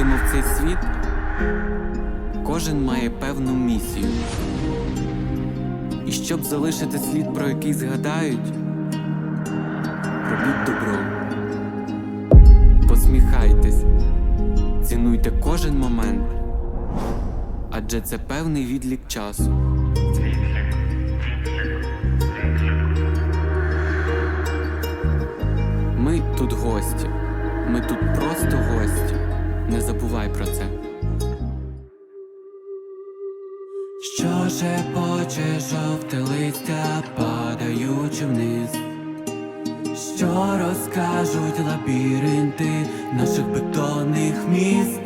приходимо в цей світ, кожен має певну місію. І щоб залишити слід, про який згадають, робіть добро. Посміхайтесь, цінуйте кожен момент, адже це певний відлік часу. Ми тут гості. Ми тут просто гості. Не забувай про це. Що шепоче жовте листя, падаючи вниз. Що розкажуть лабіринти наших бетонних міст?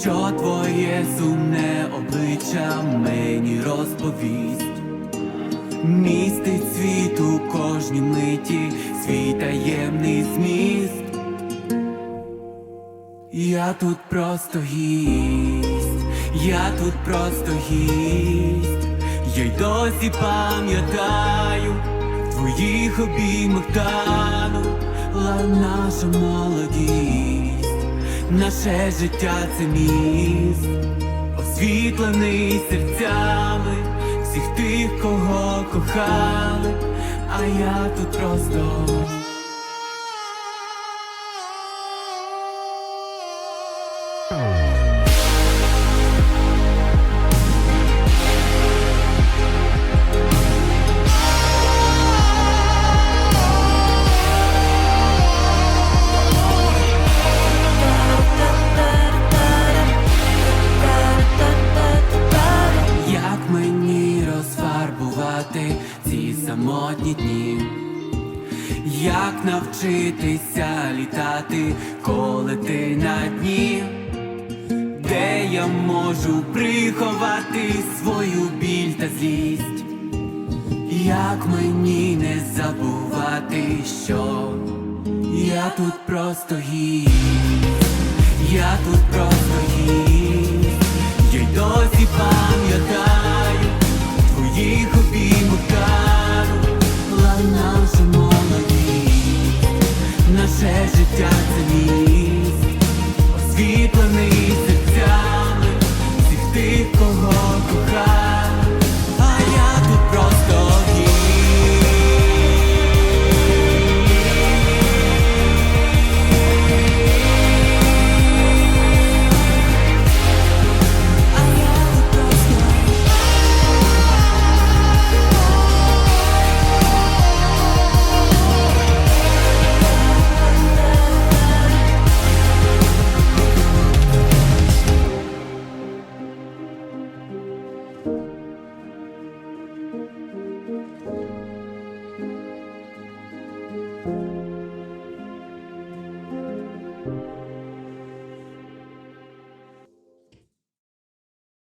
Що твоє сумне обличчя мені розповість? Містить світ у кожній миті, свій таємний зміст. Я тут просто гість, я тут просто гість, я й досі пам'ятаю, твоїх обіймах тану, ла наша молодість, наше життя це міст, освітлений серцями всіх тих, кого кохали, а я тут просто. Самотні дні? Як навчитися літати, коли ти на дні? Де я можу приховати свою біль та злість? Як мені не забувати, що я тут просто гість, я тут просто Наше життя це міст, освітлений серцями всіх тих, кого кохав.